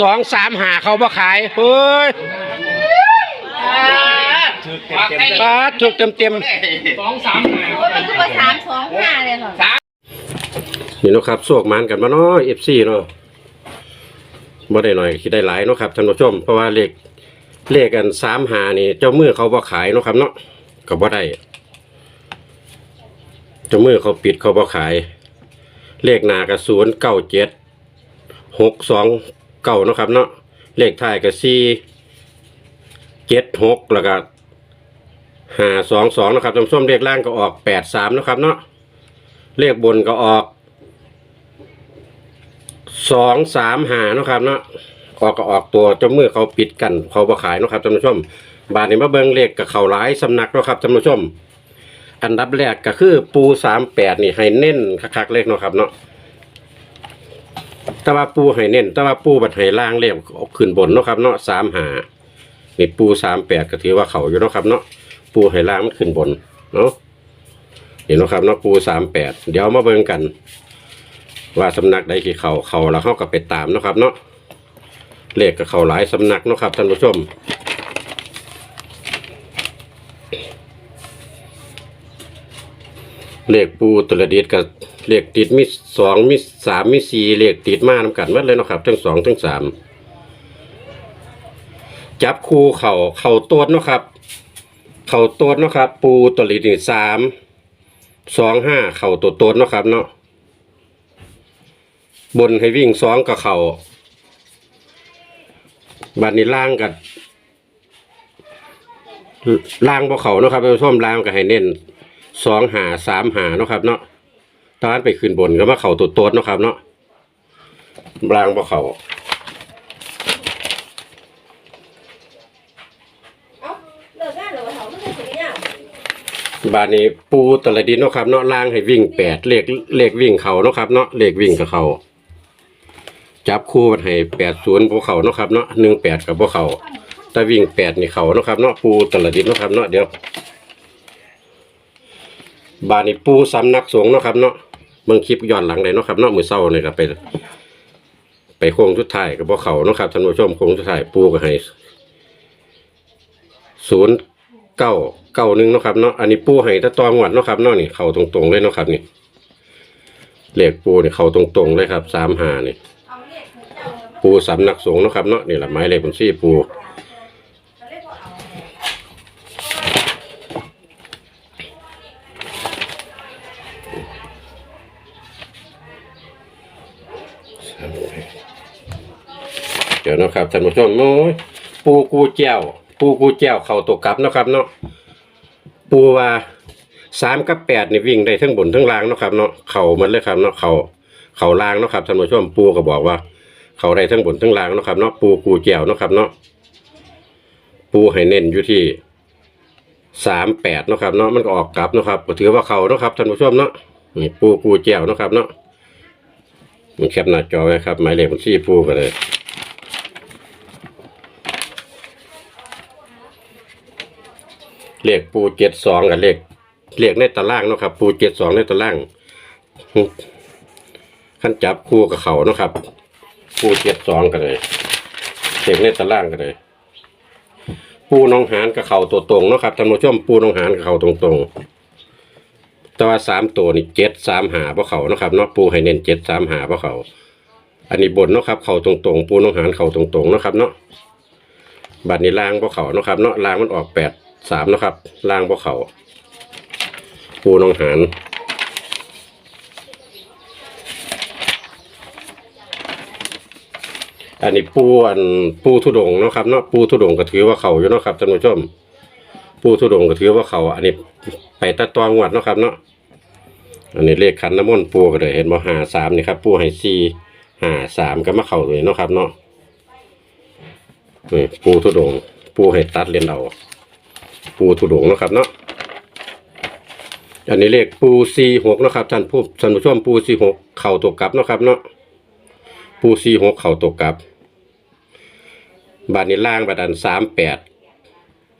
สองสามหาเขาบ่ขายเฮ้ยปาดถูกเต็มเต็มสองสามหาโอ้ยมันคือว่าสามสองห้าเลยเหรอๆนี่เนาะครับโศกมันกันมาเนาะเอฟซีเนาะบ่ได้หน่อยคิดได้หลายเนาะครับท่านผู้ชม เพราะว่าเลขเลขกันสามหานี่ เจ้ามือเขาบ่ขายเนาะครับเนาะก็บ่ได้ เจ้ามือเขาปิดเขาบ่ขาย เลขหน้าก็ศูนย์เก้าเจ็ดหกสอง เก้านะครับเนาะเลขท้ายก็สี่เจ็ดหกแล้วก็ห้าสองสองนะครับท่านผู้มเลขล่างก็ออกแปดสามนะครับเนาะเลขบนก็ออกสองสามหานะครับเนาะออกก็ออกตัวจ้ามือเขาปิดกันเขาบ่ขายนะครับท่านผู้ชมบาทนี้มาเบิ่งเลขกับเขาหลายสำนักนะครับท่านผู้ชมอันดับแรกก็คือปูสามแปดนี่ให้เน้นคักๆเลขนะครับเนาะ แต่ว่าปูให้เน้นแต่ว่าปูบัดให้ล่างเลขเอาขึ้นบนเนาะครับเนาะสามหานี่ปูสามแปดก็ถือว่าเขาอยู่เนาะครับเนาะปูให้ล่างมันขึ้นบนเนาะเห็นเนาะครับเนาะปูสามแปดเดี๋ยวมาเบิ่งกัน ว่าสำนักใดที่เขาเขาแล้วเขาก็ไปตามเนาะครับเนาะเลขกับเขาหลายสำนักเนาะครับท่านผู้ชม เลขปูตระดิดกับเลขติดมีสองมีสามมีสี่เลขติดมานำกันหมัดเลยเนาะครับ ทั้งสองทั้งสามจับคู่เข่าเข่าตัวเนาะครับ เข่าตัวเนาะครับ ปูตระดิดชสามสองห้าเข่าตัวตัวเนาะครับเนาะบนให้วิ่งสองกับเข่าบัดนี้ล่างกับล่างบ่เข่าเนาะครับท่านผู้ชมล่างก็ให้เน้น สองหาสามหาเนาะครับ เนาะตอนไปขึ้นบนก็มาเข่าตัวโต๊ดเนาะครับ เนาะบรางบ่เข่าเอ้าเลิกเขาไม่ได้ถึงเนี่ยบานนี้ปูตะละดินเนาะครับเนาะล่างให้วิ่งแปดเลขเลขวิ่งเขาเนาะครับเนาะเลขวิ่งกับเขาจับคู่มันให้แปดศูนย์พวกเขาเนาะครับเนาะหนึ่งแปดกับพวกเขาแต่วิ่งแปดนี่เขาเนาะครับเนาะปูตะละดินเนาะครับเนาะเดี๋ยว บานนี้ปูสำนักสงฆ์เนาะครับเนาะเบิ่งคลิปย้อนหลังเลยเนาะครับเนาะมือเศร้าเนี่ยก็ไปไปโค้งสุดท้ายกับพวกเขาเนาะครับท่านผู้ชมโค้งสุดท้ายปูก็ให้ศูนย์เก้าเก้าหนึ่งเนาะครับเนาะอันนี้ปูให้ตะตองวัดเนาะครับเนาะนี่เข่าตรงๆเลยเนาะครับนี่เหลขปูนี่เข่าตรงๆเลยครับสามหานี่เอาเรียกเจ้าเลยปูสำนักสงฆ์เนาะครับเนาะนี่แหละไม้เลขบัญชีปู เดี๋ยวนะครับท่านผู้ชมโอ้ยปูกูแจ้วปูกูแจ้วเข่าตกกลับนะครับเนาะปูว่าสามกับแปดนี่วิ่งได้ทั้งบนทั้งล่างนะครับเนาะเข่ามันเลยครับเนาะเข่าเข่าล่างนะครับท่านผู้ชมปูก็บอกว่า เข่าได้ทั้งบนทั้งล่างนะครับเนาะปูกูแจ้วนะครับเนาะปูให้เน้นอยู่ที่สามแปดนะครับเนาะมันก็ออกกลับนะครับก็ถือว่าเขานะครับท่านผู้ชมเนาะนี่ปูกูแจ้วนะครับเนาะมันแคปหน้าจอไว้ครับหมายเลขบัญชีปูก็เลย เลขปูเจ็ดสองกับเลขเลขในตารางเนาะครับ ปูเจ็ดสองในตารางขั้นจับคู่กับเขาเนาะครับ ปูเจ็ดสองกันเลยเลขในตารางกันเลย ปูน้องหานกับเขาตัวตรงเนาะครับท่านผู้ชมปูน้องหานกับเขาตรงตรงๆแต่ว่าสามตัวนี่เจ็ดสามหาเพราะเขาเนาะครับเนาะปูให้เน้นเจ็ดสามหาเพราะเขาอันนี้บนเนาะครับเขาตรงตรงๆ ปูน้องหานเขาตรงตรงๆเนาะครับเนาะบัดนี้ล่างเพราะเขาเนาะครับเนาะล่างมันออกแปด สามนะครับ ล่างพวกเขาปูนองหารอันนี้ปูอันปูทุดงนะครับเนาะปูทุดงก็ถือว่าเขาอยู่นะครับท่านผู้ชมปูทุดงก็ถือว่าเขาอันนี้ไปตะตองวัดนะครับเนาะอันนี้เลขขันน้ำมนต์ปูก็เลยเห็นบ่หาสามนี่ครับปูให้สี่หาสามก็มาเข่าเลยนะครับเนาะนี่ปูทุดงปูให้ตัดเรียนเอา ปูถุดงนะครับเนาะอันนี้เลขปูสี่หกนะครับท่านผู้ท่านผู้ชมปูสี่หกเข่าตกกลับนะครับเนาะปูสี่หกเข่าตกกลับ บาทนี้ล่างบาดันสามแปด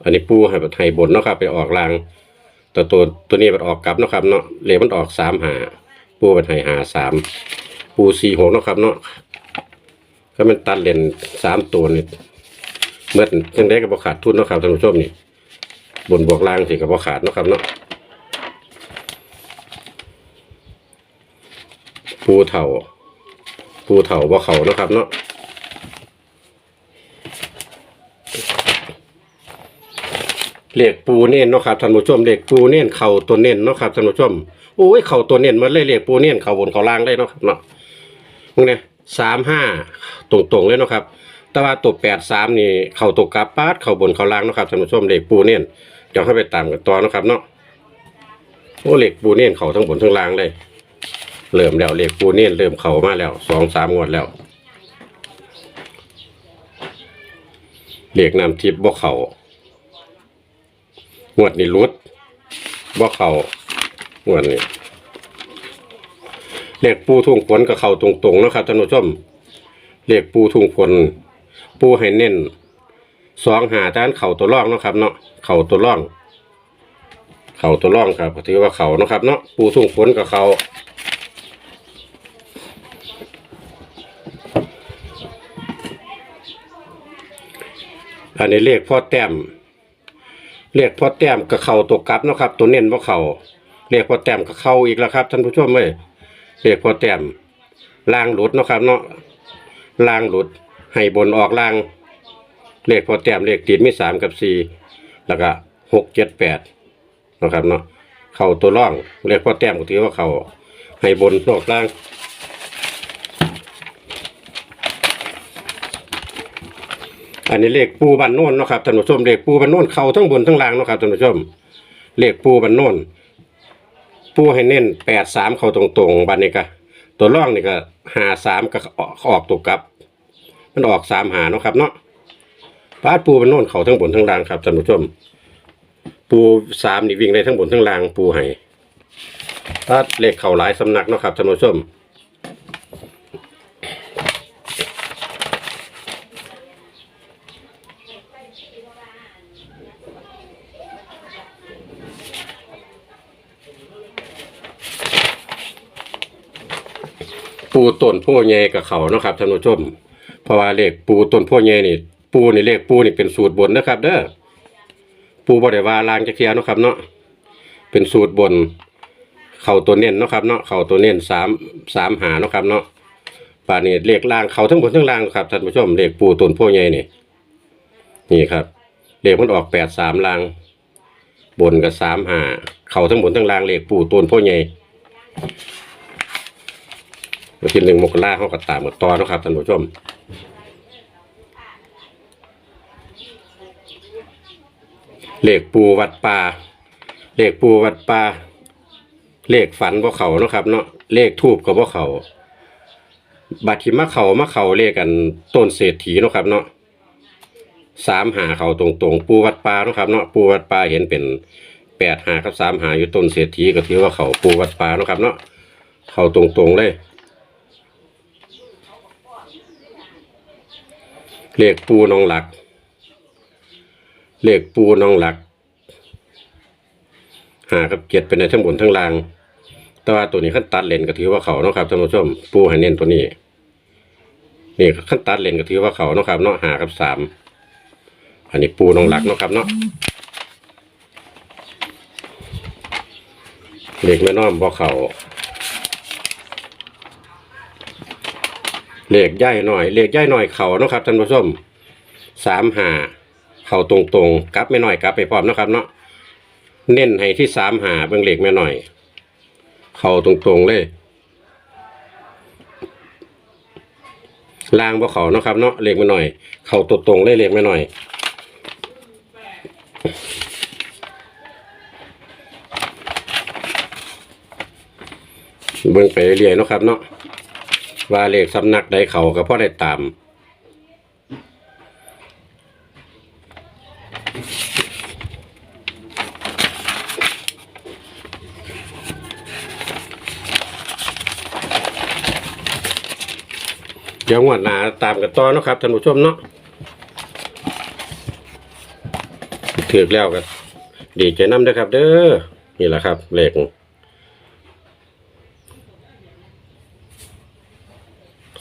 อันนี้ปูให้ไทยบนเนาะครับไปออกล่างแต่ตัวตัวนี้มันออกกลับเนาะครับเนาะเลขมันออกสามหาปูเป็นไทยหาสามปูสี่หกเนาะครับเนาะก็มันตัดเลนสามตัวนี่เมื่อจังได้ก็บ่ขาดทุนเนาะครับท่านผู้ชมนี่ บนบวกล่างสิก็บ่ขาดนะครับเนาะปูเถ่าปูเถ่าบ่เขานะครับเนาะเลขปูเน้นเนาะครับท่านผู้ชมเลขปูเน้นเข่าตัวเน้นเนาะครับท่านผู้ชมโอ้ยเข่าตัวเน้นมันเลยเลขปูเน้นเข่าบนเข่าล่างได้เนาะครับเนาะมึงเนี่ยสามห้าตรงๆเลยเนาะครับแต่ว่าตัวแปดสามนี่เข่าตัวกลับปาดเข่าบนเข่าล่างเนาะครับท่านผู้ชมเลขปูเน้น เดี๋ยวให้ไปตามกันต่อนะครับเนาะโอ้เลขปูเน้นเข่าทั้งบนทั้งล่างเลยเริ่มแล้วเหลขปูเน้นเริ่มเข่ามาแล้วสองสามงวดแล้วเหลขนำทิพย์บ่เข่างวดนี้รุดบ่เข่างวดนี้เหลขปูทุ่งฝนกับเข่าตรงๆนะครับท่านผู้ชมเหลขปูทุ่งฝนปูให้เน้น สองหาด้านเข่าตัวร่องเนาะครับเนาะเข่าตัวร่อง เข่าตัวร่องครับถือว่าเข่าเนาะครับเนาะปูทุ่งฝนกับเข่าอันนี้เลขพ่อแต้มเลขพ่อแต้มกับเข่าตัวกลับเนาะครับ ตัวเน้นว่าเข่าเลขพ่อแต้มกับเข่าอีกแล้วครับท่านผู้ชมเอ้ยเลขพ่อแต้มล่างหลุดเนาะครับเนาะล่างหลุดให้บนออกล่าง เลขพอแต้มเลขติดมีสามกับสี่แล้วก็หกเจ็ดแปดนะครับเนาะเข่าตัวร่องเลขพอแต้มก็ถือว่าเข่าให้บนออกล่างอันนี้เลขปูบันโน่นนะครับท่านผู้ชมเลขปูบันโน่นเข่าทั้งบนทั้งล่างนะครับท่านผู้ชมเลขปูบันโน่นปูให้เน้นแปดสามเข่าตรงๆบันนี้ก็ตัวร่องนี่ก็หาสามก็ออกออกตัวกลับ มันออกสามหาเนาะครับเนาะ ปาดปูบันโน่นเขาทั้งบนทั้งล่างครับท่านผู้ชม ปูสามนี่วิ่งได้ทั้งบนทั้งล่างปูให้ปาดเลขเขาหลายสำนักเนาะครับท่านผู้ชมปูต้นโพใหญ่กับเขาเนาะครับท่านผู้ชมเพราะว่าเลขปูต้นโพใหญ่นี่ ปูนี่เลขปูนี่เป็นสูตรบนนะครับ เด้อปูบ่ได้ว่าลางจักเทียนะครับ เนาะเป็นสูตรบน เข่าตัวเน้นนะครับ เนาะเข่าตัวเน้นสามสามหานะครับเนาะป่านนี้เลขล่างเข่าทั้งบนทั้งล่างครับท่านผู้ชมเลขปูต้นโพใหญ่นี่นี่ครับเลขมันออกแปดสามล่าง บนกับสามหาเข่าทั้งบนทั้งล่างเลขปูต้นโพใหญ่วันที่หนึ่งมกราเขาก็ตามกันต่อนะครับท่านผู้ชม เลขปูวัดป่าเลขปูวัดป่าเลขฝันบ่เขาเนาะครับเนาะเลขทูบกับบ่เขาบัตรที่มาเขามาเขาเลขกันต้นเศรษฐีเนาะครับเนาะสามหาเขาตรงๆ ปูวัดป่าเนาะครับเนาะปูวัดป่าเห็นเป็นแปดหากับสามหาอยู่ต้นเศรษฐีก็ถือว่าเขาปูวัดป่าเนาะครับเนาะเขาตรงๆเลยเลขปูนองหลัก เลขปูน้องหลักหากับเกียรเป็นในทั้งบนทั้งล่าง แต่ว่าตัวนี้ขั้นตัดเลนก็ถือว่าเขาเนาะครับท่านผู้ชมปูให้เน้นตัวนี้นี่ขั้นตัดเลนก็ถือว่าเขาเนาะครับเนาะหากับสามอันนี้ปูน้องหลักเนาะครับเนาะเลขแม่น้อมบ่เขาเลขย่ายหน่อยเลขย่ายหน่อยเขาเนาะครับท่านผู้ชมสามหา เข่าตรงๆกลับไม่หน่อยกลับไปพร้อมนะครับเนาะเน้นให้ที่สามหาเบิ่งเลขแม่หน่อย เข่าตรงๆเลยล่างบ่เขาเนาะครับเนาะเลขแม่หน่อย เข่าตรงๆเลยเลขแม่หน่อยเบิ่งไปเรื่อยๆเนาะครับเนาะว่าเลขสำนักใดเขาก็พอได้ตาม เดี๋ยวงวดหน้าตามกันต่อนะครับท่านผู้ชมเนาะถือแล้วกันดีใจน้ำด้วยครับ เด้อนี่แหละครับเหล็ก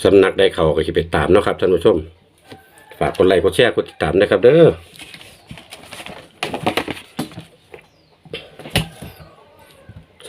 สำนักได้เขาก็จะไปตามนะครับท่านผู้ชม ฝากกดไลค์กดแชร์กดติดตามนะครับ เด้อ